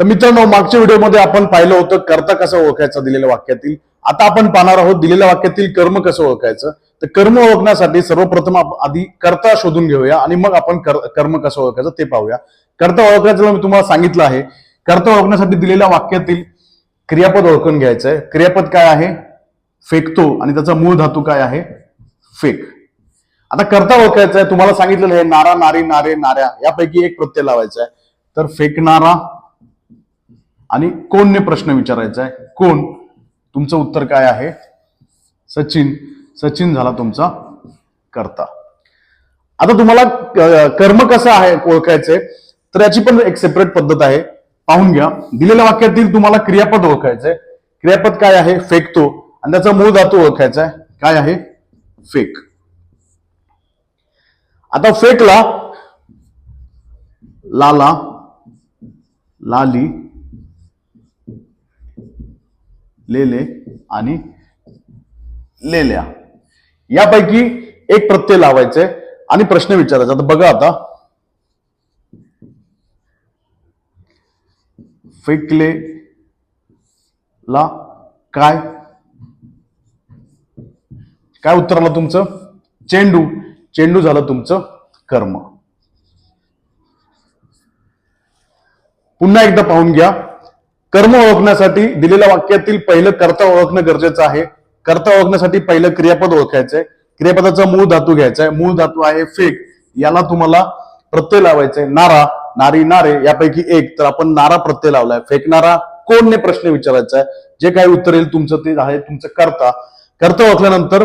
तर मित्रांनो मागच्या व्हिडिओमध्ये आपण पाहिलं होतं कर्ता कसं ओळखायचं दिलेल्या वाक्यातील. आता आपण पाहणार आहोत दिलेल्या वाक्यातील कर्म कसं ओळखायचं. तर कर्म ओळखण्यासाठी सर्वप्रथम आधी कर्ता शोधून घेऊया आणि मग आपण कर्म कसं ओळखायचं ते पाहूया. कर्ता ओळखायचं मी तुम्हाला सांगितलं आहे. कर्ता ओळखण्यासाठी दिलेल्या वाक्यातील क्रियापद ओळखून घ्यायचं आहे क्रियापद काय आहे? फेकतो. आणि त्याचा मूळ धातू काय आहे? फेक. आता कर्ता ओळखायचं आहे तुम्हाला सांगितलेलं आहे नारा नारी नारे नाऱ्या. यापैकी एक प्रत्यय लावायचा आहे तर फेकणारा आणि कोणने प्रश्न विचारायचा आहे कोण? तुमचं उत्तर काय आहे? सचिन सचिन झाला तुमचा कर्ता. आता तुम्हाला कर्म कसं आहे ओळखायचंय तर याची पण एक सेपरेट पद्धत आहे. पाहून घ्या. दिलेल्या वाक्यातील तुम्हाला क्रियापद ओळखायचंय. क्रियापद काय आहे? फेकतो आणि त्याचा मूळ धातू ओळखायचा आहे काय आहे? फेक आता फेकला लाला लाली लेले आणि लेल्या. यापैकी एक प्रत्यय लावायचे आणि प्रश्न विचारायचा. आता बघा आता. फेकले ला काय? काय उत्तर आलं तुमचं? चेंडू. चेंडू झालं तुमचं कर्म. पुन्हा एकदा पाहून घ्या. कर्म ओळखण्यासाठी दिलेल्या वाक्यातील पहिलं कर्ता ओळखणं गरजेचं आहे. कर्ता ओळखण्यासाठी पहिलं क्रियापद ओळखायचंय. क्रियापदाचा मूळ धातू घ्यायचा आहे मूळ धातू आहे फेक. याला तुम्हाला प्रत्यय लावायचंय. नारा नारी नारे यापैकी एक. तर आपण नारा प्रत्यय लावलाय. फेकणारा कोणने प्रश्न विचारायचा आहे जे काही उत्तर येईल तुमचं ते आहे तुमचं कर्ता. कर्ता ओळखल्यानंतर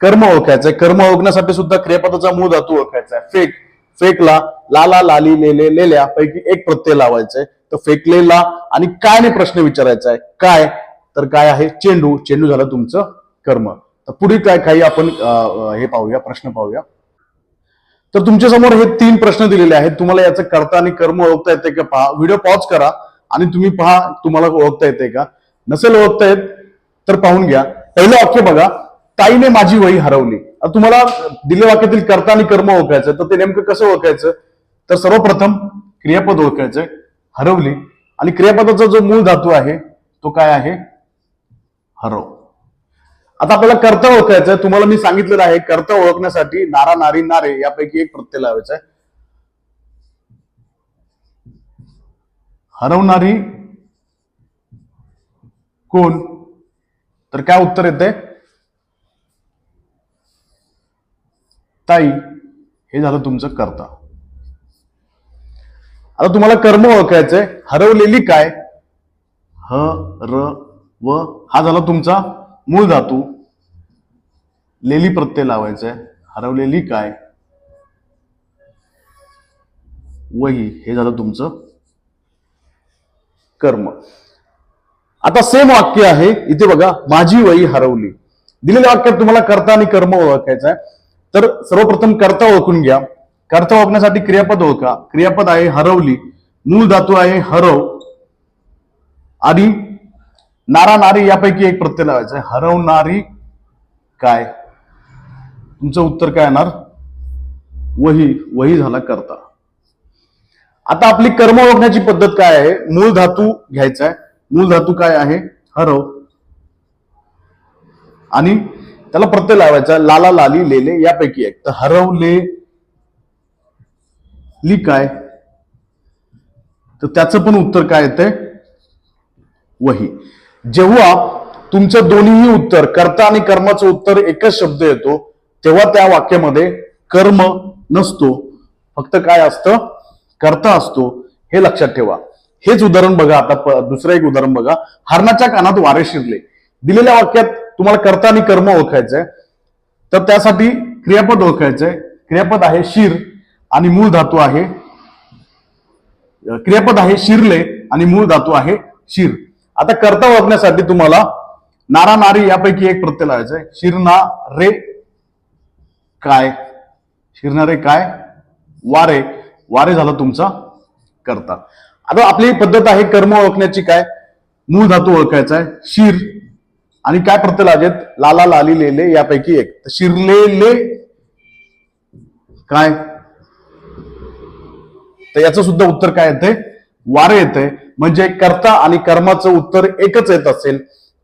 कर्म ओळखायचंय. कर्म ओळखण्यासाठी सुद्धा क्रियापदाचा मूळ धातू ओळखायचा आहे फेक. फेकला लाला लाली लेले लेल्या पैकी एक प्रत्यय लावायचंय. तर फेकलेला आणि काय नाही प्रश्न विचारायचा आहे. काय? तर काय आहे? चेंडू. चेंडू झालं तुमचं कर्म. तर पुढे काय काही आपण हे पाहूया प्रश्न पाहूया. तर तुमच्यासमोर हे तीन प्रश्न दिलेले आहेत. तुम्हाला याचं करता आणि कर्म ओळखता येते का? पहा व्हिडिओ पॉज करा आणि तुम्ही पहा तुम्हाला ओळखता येते का? नसेल ओळखता येत तर पाहून घ्या. पहिलं वाक्य बघा ताईने माझी वही हरवली. तुम्हाला दिले वाक्यातील कर्ता आणि कर्म ओळखायचं तर ते नेमकं कसं ओळखायचं? तर सर्वप्रथम क्रियापद ओळखायचंय हरवली. आणि क्रियापदाचा जो मूळ धातू आहे तो काय आहे? हरव. आता आपल्याला कर्ता ओळखायचं आहे. तुम्हाला मी सांगितलेलं आहे कर्ता ओळखण्यासाठी नारा नारी नारे यापैकी एक प्रत्यय लावायचा आहे. हरवणारी कोण? तर काय उत्तर येते ताई हे झालं तुमचं कर्ता. आता तुम्हाला कर्म ओळखायचंय. हरवलेली काय? ह र व हा झाला तुमचा मूळ धातू. लेली प्रत्यय लावायचंय. आहे हरवलेली काय? वही हे झालं तुमचं कर्म. आता सेम वाक्य आहे. इथे बघा माझी वही हरवली. दिलेल्या वाक्यात तुम्हाला कर्ता आणि कर्म ओळखायचं आहे तर सर्वप्रथम कर्ता ओळखून घ्या. कर्ता ओळखण्यासाठी क्रियापद ओळखा. क्रियापद आहे हरवली. मूळ धातू आहे हरव. आणि नारा नारी यापैकी एक प्रत्यय लावायचा आहे. हरवणारी काय? तुमचं उत्तर काय येणार? वही वही झाला करता. आता आपली कर्म ओळखण्याची पद्धत काय आहे? मूळ धातू घ्यायचा आहे. मूळ धातू काय आहे? हरव. आणि त्याला प्रत्यय लावायचा लाला लाली लेले यापैकी एक. तर हरवले ली काय तर त्याचं पण उत्तर काय येतंय? वही. जेव्हा तुमचं दोन्हीही उत्तर कर्ता आणि कर्माचं उत्तर एकच शब्द येतो तेव्हा त्या वाक्यामध्ये कर्म नसतो. फक्त काय असतं? कर्ता असतो. हे लक्षात ठेवा. हेच उदाहरण बघा आता दुसरं एक उदाहरण बघा. हरणाच्या कानात वारे शिरले. दिलेल्या वाक्यात तुम्हाला कर्ता आणि कर्म ओळखायचंय. तर त्यासाठी क्रियापद ओळखायचंय. क्रियापद आहे शिर. आणि मूळ धातू आहे क्रियापद आहे शिरले आणि मूळ धातू आहे शिर. आता कर्ता ओळखण्यासाठी तुम्हाला नारा नारी यापैकी एक प्रत्यय लावायचा आहे. शिरना रे काय? शिरणारे काय? वारे. वारे झालं तुमचा करता. आता आपली पद्धत आहे कर्म ओळखण्याची काय? मूळ धातू ओळखायचा आहे. शिर. आणि काय प्रत्यय लावायचे लाला लाली लेले यापैकी एक. शिरलेले काय? तर याचं सुद्धा उत्तर काय येतंय? वारं येतंय. म्हणजे कर्ता आणि कर्माचं उत्तर एकच येत असेल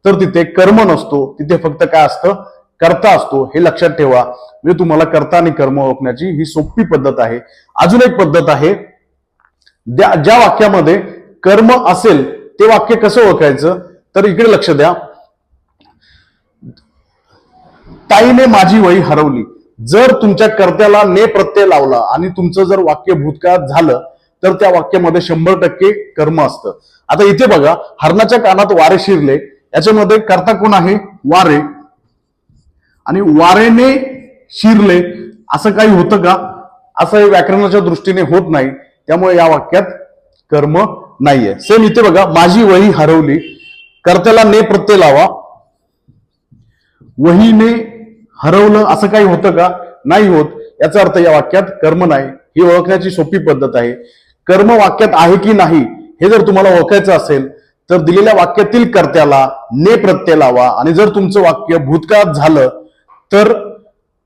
तर तिथे कर्म नसतो. तिथे फक्त काय असतं? कर्ता असतो. हे लक्षात ठेवा. म्हणजे तुम्हाला कर्ता आणि कर्म ओळखण्याची ही सोपी पद्धत आहे. अजून एक पद्धत आहे. ज्या वाक्यामध्ये कर्म असेल ते वाक्य कसं ओळखायचं? तर इकडे लक्ष द्या. ताईने माझी वही हरवली. जर तुमच्या कर्त्याला ने प्रत्यय लावला आणि तुमचं जर वाक्य भूतकाळात झालं तर त्या वाक्यामध्ये शंभर टक्के कर्म असतं. आता इथे बघा हरणाच्या कानात वारे शिरले याच्यामध्ये कर्ता कोण आहे? वारे. आणि वारेने शिरले असं काही होतं का? असं हे व्याकरणाच्या दृष्टीने होत नाही त्यामुळे या वाक्यात कर्म नाहीये. सेम इथे बघा माझी वही हरवली कर्त्याला ने प्रत्यय लावा वहीने हरवलं असं काही होतं का? नाही होत. याचा अर्थ या वाक्यात कर्म नाही. ही ओळखण्याची सोपी पद्धत आहे. कर्म वाक्यात आहे की नाही हे जर तुम्हाला ओळखायचं असेल तर दिलेल्या वाक्यातील कर्त्याला ने प्रत्यय लावा. आणि जर तुमचं वाक्य भूतकाळात झालं तर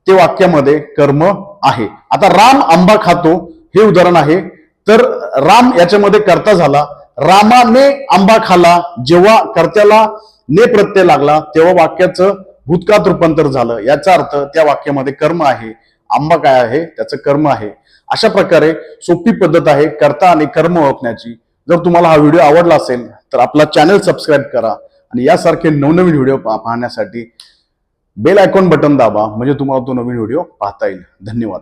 ते वाक्यामध्ये कर्म आहे. आता राम आंबा खातो हे उदाहरण आहे. तर राम याच्यामध्ये कर्ता झाला. रामाने आंबा खाला. जेव्हा कर्त्याला ने प्रत्यय लागला तेव्हा वाक्याचं भूतकाळात रूपांतर झालं याचा अर्थ त्या वाक्यामध्ये कर्म आहे आंबा काय आहे त्याचं कर्म आहे. अशा प्रकारे सोपी पद्धत आहे कर्ता आणि कर्म ओळखण्याची. जर तुम्हाला हा व्हिडिओ आवडला असेल तर आपला चॅनल सबस्क्राईब करा आणि यासारखे नवनवीन व्हिडिओ पाहण्यासाठी बेल आयकॉन बटन दाबा म्हणजे तुम्हाला तो नवीन व्हिडिओ पाहता येईल. धन्यवाद.